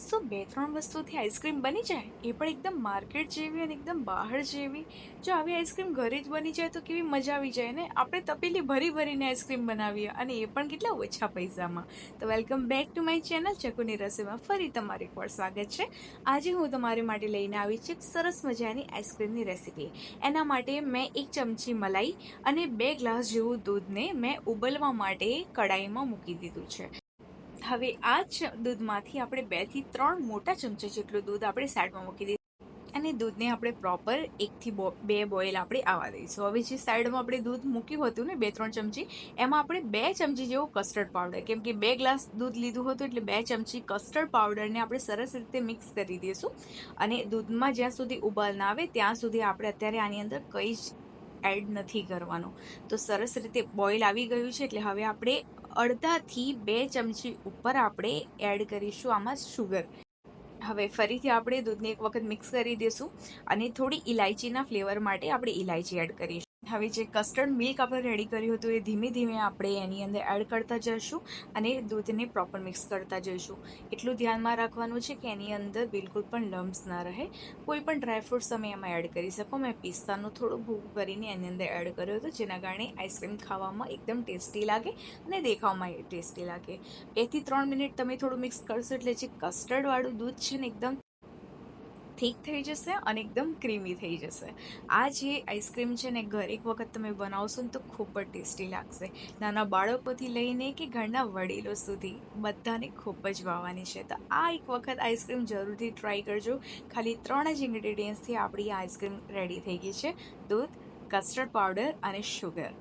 સો બે ત્રણ વસ્તુથી આઈસ્ક્રીમ બની જાય, એ પણ એકદમ માર્કેટ જેવી અને એકદમ બહાર જેવી. જો આવી આઈસ્ક્રીમ ઘરે જ બની જાય તો કેવી મજા આવી જાય ને? આપણે તપેલી ભરી ભરીને આઈસ્ક્રીમ બનાવીએ અને એ પણ કેટલા ઓછા પૈસામાં. તો welcome back to my channel ચકુની રસોઈમાં ફરી તમારું એકવાર સ્વાગત છે. આજે હું તમારી માટે લઈને આવી છું સરસ મજાની આઈસ્ક્રીમની રેસીપી. એના માટે મેં એક ચમચી મલાઈ અને બે ગ્લાસ જેવું દૂધને મેં ઉબલવા માટે કડાઈમાં મૂકી દીધું છે. હવે આ જ દૂધમાંથી આપણે બેથી ત્રણ મોટા ચમચા જેટલું દૂધ આપણે સાઈડમાં મૂકી દઈશું અને દૂધને આપણે પ્રોપર એકથી બો, બે બોઇલ આપણે આવવા દઈશું. હવે જે સાઈડમાં આપણે દૂધ મૂક્યું હતું ને બે ત્રણ ચમચી, એમાં આપણે બે ચમચી જેવો કસ્ટર્ડ પાવડર કેમ કે બે ગ્લાસ દૂધ લીધું હતું એટલે બે ચમચી કસ્ટર્ડ પાવડરને આપણે સરસ રીતે મિક્સ કરી દઈશું. અને દૂધમાં જ્યાં સુધી ઉબાલ ના આવે, ત્યાં સુધી આપણે અત્યારે આની અંદર કંઈ જ એડ નથી કરવાનું. તો સરસ રીતે બોઇલ આવી ગયું છે, એટલે હવે આપણે અડધાથી બે ચમચી ઉપર આપણે એડ કરીશું આમાં શુગર હવે ફરીથી આપણે દૂધને એક વખત મિક્સ કરી દઈશું અને થોડી ઇલાયચીના ફ્લેવર માટે આપણે ઇલાયચી એડ કરીશું. હવે જે કસ્ટર્ડ મિલ્ક આપણે રેડી કર્યું હતું એ ધીમે ધીમે આપણે એની અંદર એડ કરતા જઈશું અને દૂધને પ્રોપર મિક્સ કરતા જઈશું. એટલું ધ્યાનમાં રાખવાનું છે કે એની અંદર બિલકુલ પણ લમ્સ ના રહે. કોઈ પણ ડ્રાયફ્રૂટ્સ તમે એમાં એડ કરી શકો. મેં પિસ્તાનું થોડું ભૂખ કરીને એની અંદર એડ કર્યો હતો, જેના કારણે આઈસ્ક્રીમ ખાવામાં એકદમ ટેસ્ટી લાગે અને દેખાવમાં ટેસ્ટી લાગે. બેથી ત્રણ મિનિટ તમે થોડું મિક્સ કરશો એટલે જે કસ્ટર્ડવાળું દૂધ છે ને એકદમ થીક થઈ જશે અને એકદમ ક્રીમી થઈ જશે. આ જે આઈસ્ક્રીમ છે ને, ઘર એક વખત તમે બનાવશો ને તો ખૂબ જ ટેસ્ટી લાગશે. નાના બાળકોથી લઈને કે ઘરના વડીલો સુધી, બધાને ખૂબ જ ભાવવાની છે. તો આ એક વખત આઈસ્ક્રીમ જરૂરથી ટ્રાય કરજો. ખાલી ત્રણ જ ઇન્ગ્રેડિયન્ટ્સથી આપણી આઈસ્ક્રીમ રેડી થઈ ગઈ છે. દૂધ કસ્ટર્ડ પાવડર અને શુગર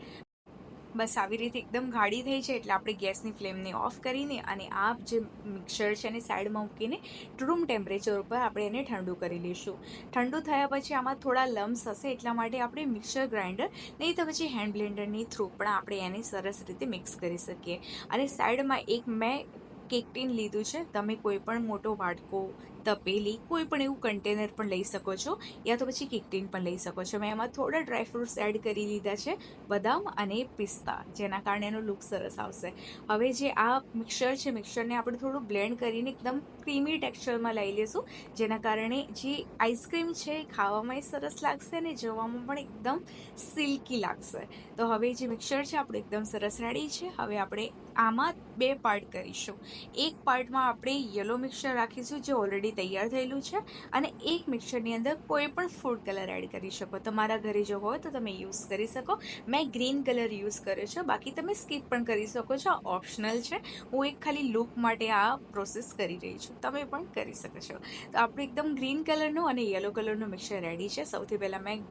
બસ આવી રીતે એકદમ ગાઢી થઈ છે એટલે આપણે ગેસની ફ્લેમને ઓફ કરીને અને આ જે મિક્સર છે એને સાઈડમાં મૂકીને રૂમ ટેમ્પરેચર ઉપર આપણે એને ઠંડુ કરી લઈશું. ઠંડુ થયા પછી આમાં થોડા લમ્સ હશે એટલા માટે આપણે મિક્સર ગ્રાઇન્ડર નહીં તો પછી હેન્ડ બ્લેન્ડરની થ્રુ પણ આપણે એને સરસ રીતે મિક્સ કરી શકીએ. અને સાઈડમાં એક મેં કેક ટીન લીધું છે. તમે કોઈ પણ મોટો વાટકો તપેલી કોઈ પણ એવું કન્ટેનર પણ લઈ શકો છો યા તો પછી કિકટીન પણ લઈ શકો છો. મેં એમાં થોડા ડ્રાયફ્રૂટ્સ એડ કરી લીધા છે, બદામ અને પિસ્તા, જેના કારણે એનો લુક સરસ આવશે. હવે જે આ મિક્સર છે મિક્સરને આપણે થોડું બ્લેન્ડ કરીને એકદમ ક્રીમી ટેક્સચરમાં લઈ લઈશું જેના કારણે જે આઈસ્ક્રીમ છે એ ખાવામાં સરસ લાગશે અને જોવામાં પણ એકદમ સિલ્કી લાગશે. તો હવે જે મિક્સર છે, આપણું એકદમ સરસ રેડી છે. હવે આપણે આમાં બે પાર્ટ કરીશું. એક પાર્ટમાં આપણે યલો મિક્સર રાખીશું, જે ઓલરેડી તૈયાર થયેલું છે અને એક મિક્સરની અંદર કોઈ પણ ફૂડ કલર એડ કરી શકો. તમારા ઘરે જો હોય તો તમે યુઝ કરી શકો. મેં ગ્રીન કલર યુઝ કર્યો છે. બાકી તમે સ્કીપ પણ કરી શકો છો. ઓપ્શનલ છે. હું એક ખાલી લુક માટે આ પ્રોસેસ કરી રહી છું. તમે પણ કરી શકો છો. તો આપણે એકદમ ગ્રીન કલરનું અને યલો કલરનું મિક્સર રેડી છે. સૌથી પહેલાં મેં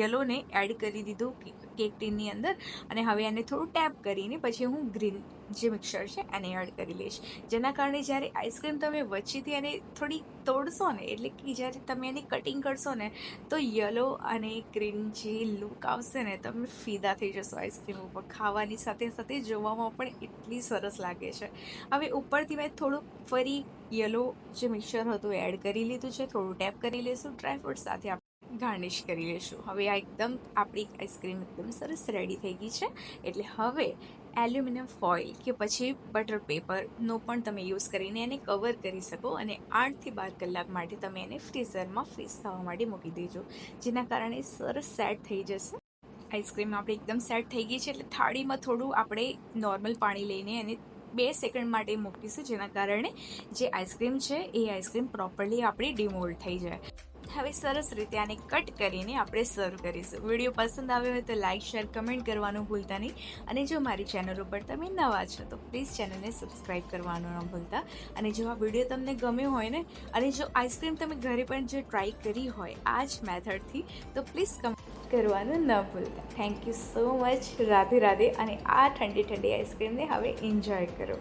યલોને એડ કરી દીધું કેક ટીનની અંદર. અને હવે એને થોડું ટેપ કરીને પછી હું ગ્રીન જે મિક્સર છે એને એડ કરી લઈશ. જેના કારણે જ્યારે આઈસ્ક્રીમ તમે વચ્ચેથી એને થોડી તોડશો ને, એટલે કે જ્યારે તમે એની કટિંગ કરશો ને, તો યલો અને ગ્રીન જે લુક આવશે ને, તમે ફીદા થઈ જશો આઈસ્ક્રીમ ઉપર. ખાવાની સાથે સાથે જોવામાં પણ એટલી સરસ લાગે છે. હવે ઉપરથી મેં થોડુંક ફરી યલો જે મિક્સર હતું એડ કરી લીધું છે, થોડું ટેપ કરી લઈશું ડ્રાયફ્રૂટ સાથે ગાર્નિશ કરી લઈશું. હવે આ એકદમ આપણી આઈસ્ક્રીમ એકદમ સરસ રેડી થઈ ગઈ છે. એટલે હવે એલ્યુમિનિયમ ફોઇલ કે પછી બટર પેપરનો પણ તમે યુઝ કરીને એને કવર કરી શકો અને આઠથી બાર કલાક માટે તમે એને ફ્રીઝરમાં ફ્રીઝ થવા માટે મૂકી દેજો. જેના કારણે સરસ સેટ થઈ જશે. આઈસ્ક્રીમ આપણે એકદમ સેટ થઈ ગઈ છે એટલે થાળીમાં થોડું આપણે નોર્મલ પાણી લઈને એને બે સેકન્ડ માટે મૂકીશું, જેના કારણે જે આઈસ્ક્રીમ છે એ આઈસ્ક્રીમ પ્રોપરલી આપણી ડિમોલ્ડ થઈ જાય. હવે સરસ રીતે આને કટ કરીને આપણે સર્વ કરીશું. વીડિયો પસંદ આવ્યો હોય તો લાઇક શેર કમેન્ટ કરવાનું ભૂલતા નહીં. અને જો મારી ચેનલ ઉપર તમે નવા છો તો પ્લીઝ ચેનલને સબસ્ક્રાઈબ કરવાનું ન ભૂલતા. અને જો આ વીડિયો તમને ગમ્યો હોય ને, અને જો આઈસ્ક્રીમ તમે ઘરે પણ જો ટ્રાય કરી હોય આ જ મેથડથી તો પ્લીઝ કમેન્ટ કરવાનું ન ભૂલતા. Thank you so much Radhe Radhe. અને આ ઠંડી ઠંડી આઈસ્ક્રીમને હવે એન્જોય કરો.